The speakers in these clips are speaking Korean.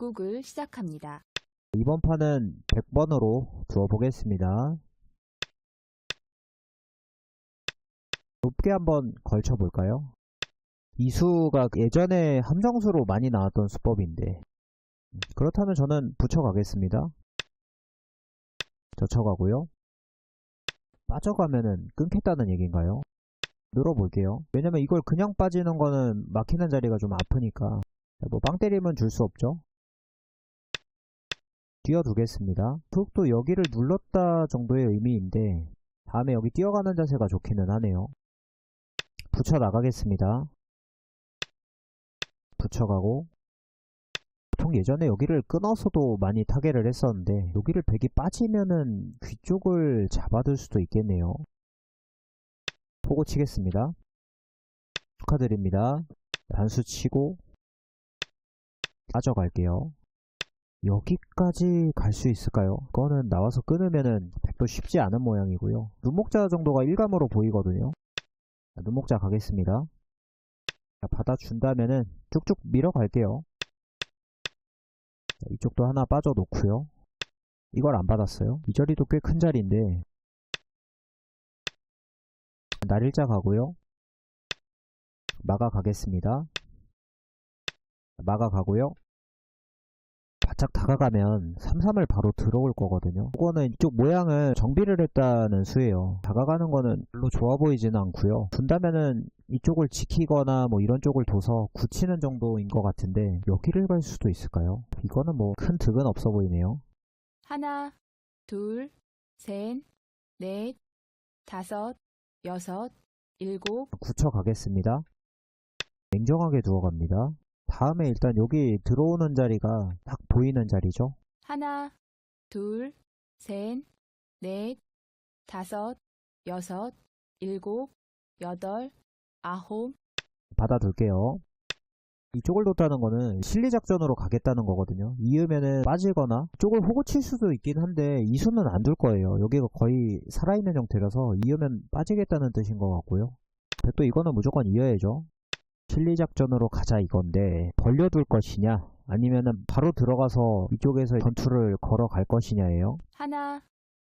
대국을 시작합니다. 이번 판은 100번으로 두어 보겠습니다. 높게 한번 걸쳐 볼까요? 이 수가 예전에 함정수로 많이 나왔던 수법인데 그렇다면 저는 붙여가겠습니다. 젖혀가고요. 빠져가면은 끊겠다는 얘기인가요? 늘어볼게요. 왜냐면 이걸 그냥 빠지는 거는 막히는 자리가 좀 아프니까 뭐 빵 때리면 줄 수 없죠. 뛰어두겠습니다. 툭도 여기를 눌렀다 정도의 의미인데 다음에 여기 뛰어가는 자세가 좋기는 하네요. 붙여 나가겠습니다. 붙여가고 보통 예전에 여기를 끊어서도 많이 타겟을 했었는데 여기를 백이 빠지면은 귀 쪽을 잡아둘 수도 있겠네요. 포고 치겠습니다. 축하드립니다. 단수 치고 빠져갈게요. 여기까지 갈 수 있을까요? 그거는 나와서 끊으면은 백도 쉽지 않은 모양이고요. 눈목자 정도가 일감으로 보이거든요. 자, 눈목자 가겠습니다. 자, 받아준다면은 쭉쭉 밀어갈게요. 자, 이쪽도 하나 빠져놓고요. 이걸 안 받았어요. 이 자리도 꽤 큰 자리인데 날일자 가고요. 마가 가겠습니다. 마가 가고요. 바짝 다가가면 3-3을 바로 들어올 거거든요. 이거는 이쪽 모양을 정비를 했다는 수예요. 다가가는 거는 별로 좋아 보이지는 않고요. 둔다면은 이쪽을 지키거나 뭐 이런 쪽을 둬서 굳히는 정도인 것 같은데 여기를 갈 수도 있을까요? 이거는 뭐 큰 득은 없어 보이네요. 하나, 둘, 셋, 넷, 다섯, 여섯, 일곱, 굳혀 가겠습니다. 냉정하게 두어갑니다. 다음에 일단 여기 들어오는 자리가 딱 보이는 자리죠. 하나, 둘, 셋, 넷, 다섯, 여섯, 일곱, 여덟, 아홉, 받아둘게요. 이쪽을 뒀다는 거는 실리작전으로 가겠다는 거거든요. 이으면은 빠지거나 쪽을 호구 칠 수도 있긴 한데 이수는 안 둘 거예요. 여기가 거의 살아있는 형태라서 이으면 빠지겠다는 뜻인 것 같고요. 또 이거는 무조건 이어야죠. 실리작전으로 가자 이건데 벌려둘 것이냐 아니면은 바로 들어가서 이쪽에서 전투를 걸어갈 것이냐예요. 하나,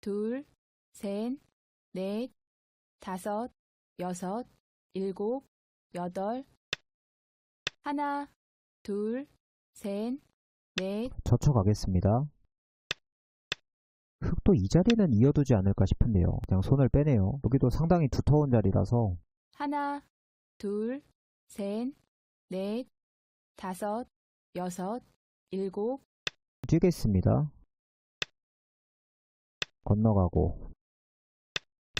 둘, 셋, 넷, 다섯, 여섯, 일곱, 여덟, 하나, 둘, 셋, 넷, 젖혀가겠습니다. 흙도 이 자리는 이어두지 않을까 싶은데요. 그냥 손을 빼네요. 여기도 상당히 두터운 자리라서 하나, 둘, 셋, 넷, 다섯, 여섯, 일곱, 뛰겠습니다. 건너가고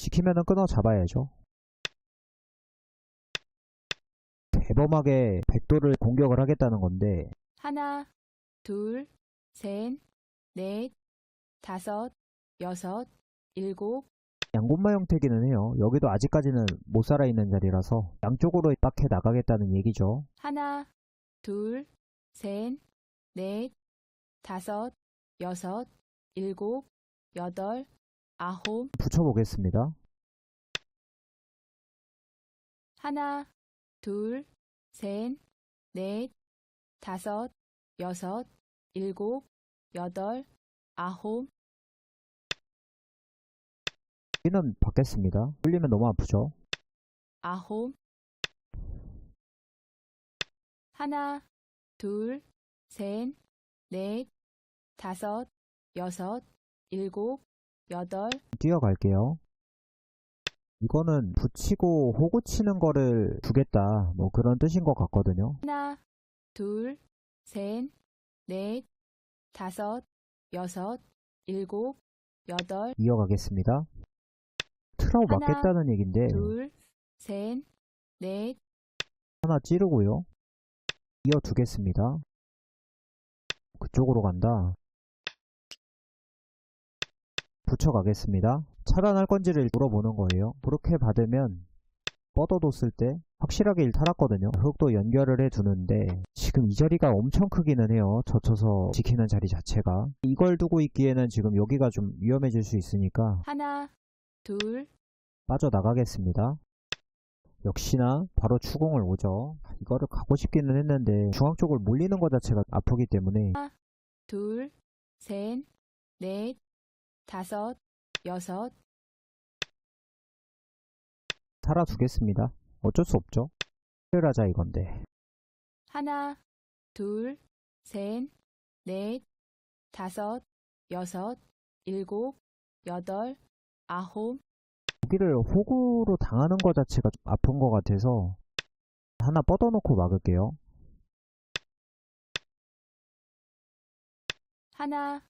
지키면은 끊어 잡아야죠. 대범하게 백도를 공격을 하겠다는 건데 하나, 둘, 셋, 넷, 다섯, 여섯, 일곱, 양곤마 형태기는 해요. 여기도 아직까지는 못 살아있는 자리라서 양쪽으로 빡해 나가겠다는 얘기죠. 하나, 둘, 셋, 넷, 다섯, 여섯, 일곱, 여덟, 아홉, 붙여보겠습니다. 하나, 둘, 셋, 넷, 다섯, 여섯, 일곱, 여덟, 아홉, 여기는 받겠습니다. 풀리면 너무 아프죠. 아홉, 하나, 둘, 셋, 넷, 다섯, 여섯, 일곱, 여덟, 뛰어갈게요. 이거는 붙이고 호구 치는 거를 두겠다. 뭐 그런 뜻인 것 같거든요. 하나, 둘, 셋, 넷, 다섯, 여섯, 일곱, 여덟, 이어가겠습니다. 트라우 하나, 맞겠다는 얘긴데 둘, 셋, 넷, 하나 찌르고요. 이어 두겠습니다. 그쪽으로 간다. 붙여가겠습니다. 차단할 건지를 물어보는 거예요. 그렇게 받으면 뻗어뒀을 때 확실하게 일 탈았거든요. 흙도 연결을 해두는데 지금 이 자리가 엄청 크기는 해요. 젖혀서 지키는 자리 자체가. 이걸 두고 있기에는 지금 여기가 좀 위험해질 수 있으니까 하나, 둘, 빠져나가겠습니다. 역시나 바로 추궁을 오죠. 이거를 가고 싶기는 했는데 중앙 쪽을 몰리는 것 자체가 아프기 때문에 둘, 셋, 넷, 다섯, 여섯, 살아두겠습니다. 어쩔 수 없죠. 를 하자 이건데 하나, 둘, 셋, 넷, 다섯, 여섯, 일곱, 여덟, 아홉, 여기를 호구로 당하는 것 자체가 좀 아픈 것 같아서 하나 뻗어놓고 막을게요. 하나,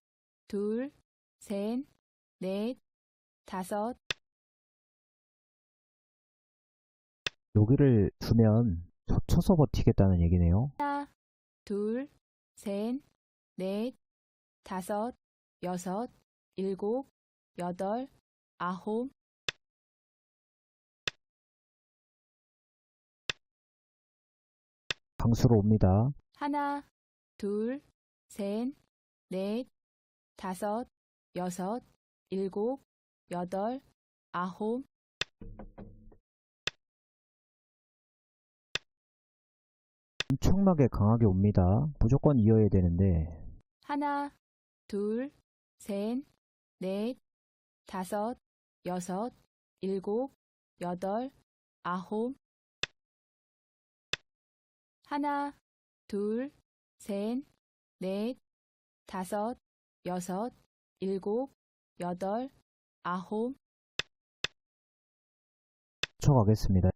둘, 셋, 넷, 다섯, 여기를 두면 젖혀서 버티겠다는 얘기네요. 하나, 둘, 셋, 넷, 다섯, 여섯, 일곱, 여덟, 아홉, 강수로 옵니다. 하나, 둘, 셋, 넷, 다섯, 여섯, 일곱, 여덟, 아홉, 엄청나게 강하게 옵니다. 무조건 이어야 되는데 하나, 둘, 셋, 넷, 다섯, 여섯, 일곱, 여덟, 아홉. 하나, 둘, 셋, 넷, 다섯, 여섯, 일곱, 여덟, 아홉. 쳐가겠습니다.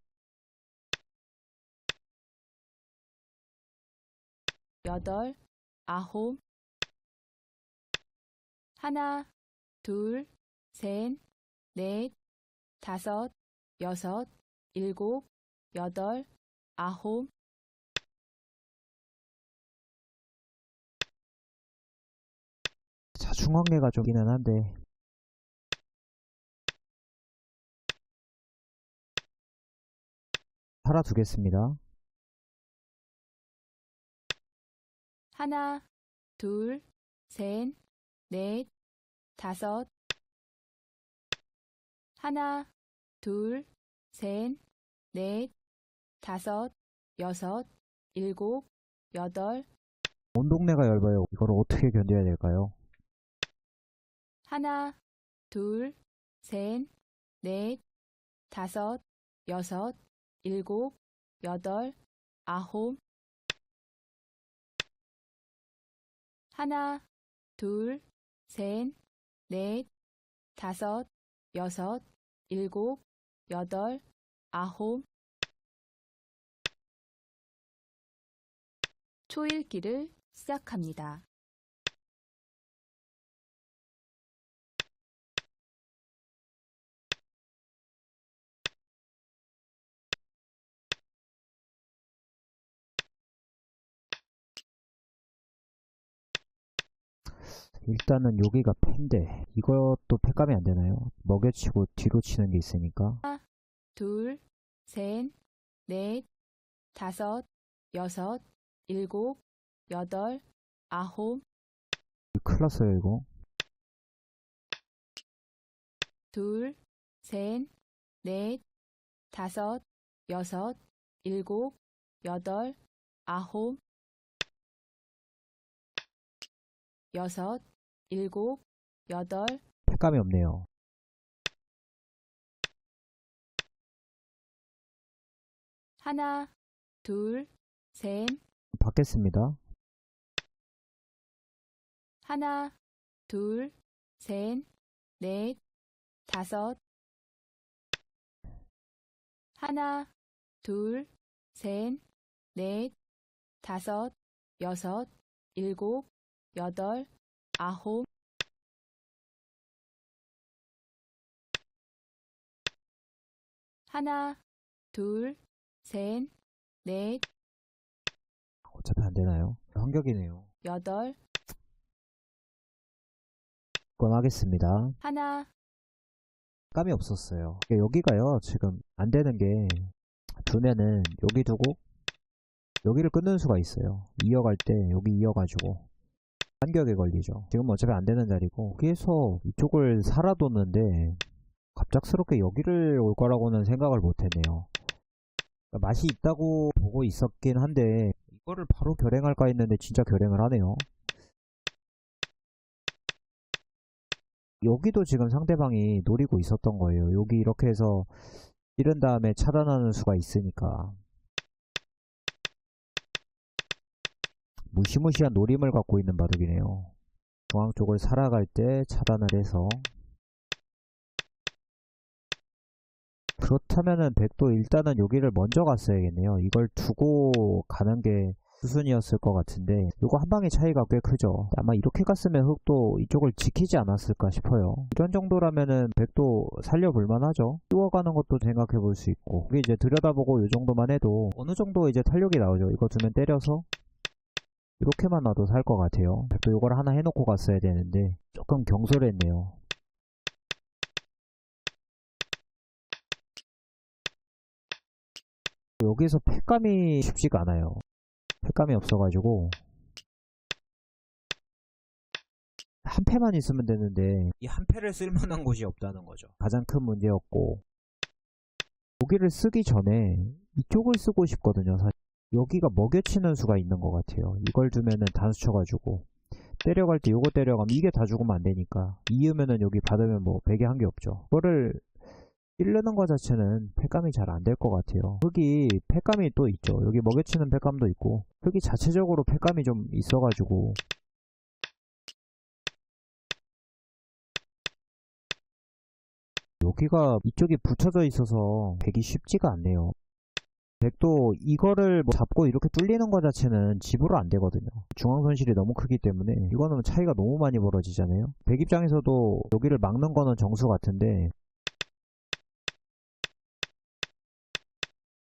여덟, 아홉. 하나, 둘, 셋, 넷, 다섯, 여섯, 일곱, 여덟, 아홉. 좀 있기는 한데 살아두겠습니다. 하나, 둘, 셋, 넷, 다섯. 하나, 둘, 셋, 넷, 다섯, 여섯, 일곱, 여덟. 온 동네가 얇아요. 이걸 어떻게 견뎌야 될까요? 하나, 둘, 셋, 넷, 다섯, 여섯, 일곱, 여덟, 아홉. 하나, 둘, 셋, 넷, 다섯, 여섯, 일곱, 여덟, 아홉. 초읽기를 시작합니다. 일단은 여기가 팬데. 이것도 팩감이 안 되나요? 먹여치고 뒤로 치는 게 있으니까. 둘, 셋, 넷, 다섯, 여섯, 일곱, 여덟, 아홉, 큰일 났어요 이거. 둘, 셋, 넷, 다섯, 여섯, 일곱, 여덟, 아홉, 여섯, 일곱, 여덟, 팩감이 없네요. 하나, 둘, 셋, 받겠습니다. 하나, 둘, 셋, 넷, 다섯. 하나, 둘, 셋, 넷, 다섯, 여섯, 일곱, 여덟, 아홉. 하나, 둘, 셋, 넷, 어차피 안 되나요? 환격이네요. 여덟, 권하겠습니다. 하나, 감이 없었어요. 여기가요, 지금 안 되는 게 두면은 여기 두고 여기를 끊는 수가 있어요. 이어갈 때 여기 이어가지고 간격에 걸리죠. 지금 어차피 안 되는 자리고 여기에서 이쪽을 살아뒀는데 갑작스럽게 여기를 올 거라고는 생각을 못 했네요. 맛이 있다고 보고 있었긴 한데 이거를 바로 결행할까 했는데 진짜 결행을 하네요. 여기도 지금 상대방이 노리고 있었던 거예요. 여기 이렇게 해서 찌른 다음에 차단하는 수가 있으니까. 무시무시한 노림을 갖고 있는 바둑이네요. 중앙 쪽을 살아갈 때 차단을 해서 그렇다면은 백도 일단은 여기를 먼저 갔어야겠네요. 이걸 두고 가는 게 수순이었을 것 같은데 이거 한 방의 차이가 꽤 크죠. 아마 이렇게 갔으면 흑도 이쪽을 지키지 않았을까 싶어요. 이런 정도라면은 백도 살려볼 만 하죠. 띄워가는 것도 생각해 볼 수 있고 이게 이제 들여다보고 이 정도만 해도 어느 정도 이제 탄력이 나오죠. 이거 두면 때려서 이렇게만 놔도 살 것 같아요. 백도 이걸 하나 해놓고 갔어야 되는데 조금 경솔했네요. 여기서 팩감이 쉽지가 않아요. 팩감이 없어가지고 한 패만 있으면 되는데 이 한 패를 쓸만한 곳이 없다는 거죠. 가장 큰 문제였고 여기를 쓰기 전에 이쪽을 쓰고 싶거든요. 사실 여기가 먹여치는 수가 있는 것 같아요. 이걸 주면은 단수 쳐가지고 때려갈 때 요거 때려가면 이게 다 죽으면 안 되니까 이으면은 여기 받으면 뭐 베개 한게 없죠. 그거를 찌르는 것 자체는 팩감이 잘 안 될 것 같아요. 흙이 팩감이 또 있죠. 여기 먹여치는 팩감도 있고 흙이 자체적으로 팩감이 좀 있어가지고 여기가 이쪽이 붙여져 있어서 되기 쉽지가 않네요. 백도 이거를 뭐 잡고 이렇게 뚫리는 것 자체는 집으로 안 되거든요. 중앙 손실이 너무 크기 때문에 이거는 차이가 너무 많이 벌어지잖아요. 백 입장에서도 여기를 막는 거는 정수 같은데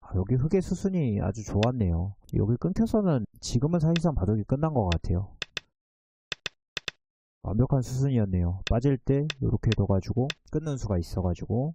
아, 여기 흙의 수순이 아주 좋았네요. 여기 끊겨서는 지금은 사실상 바둑이 끝난 것 같아요. 완벽한 수순이었네요. 빠질 때 이렇게 둬가지고 끊는 수가 있어가지고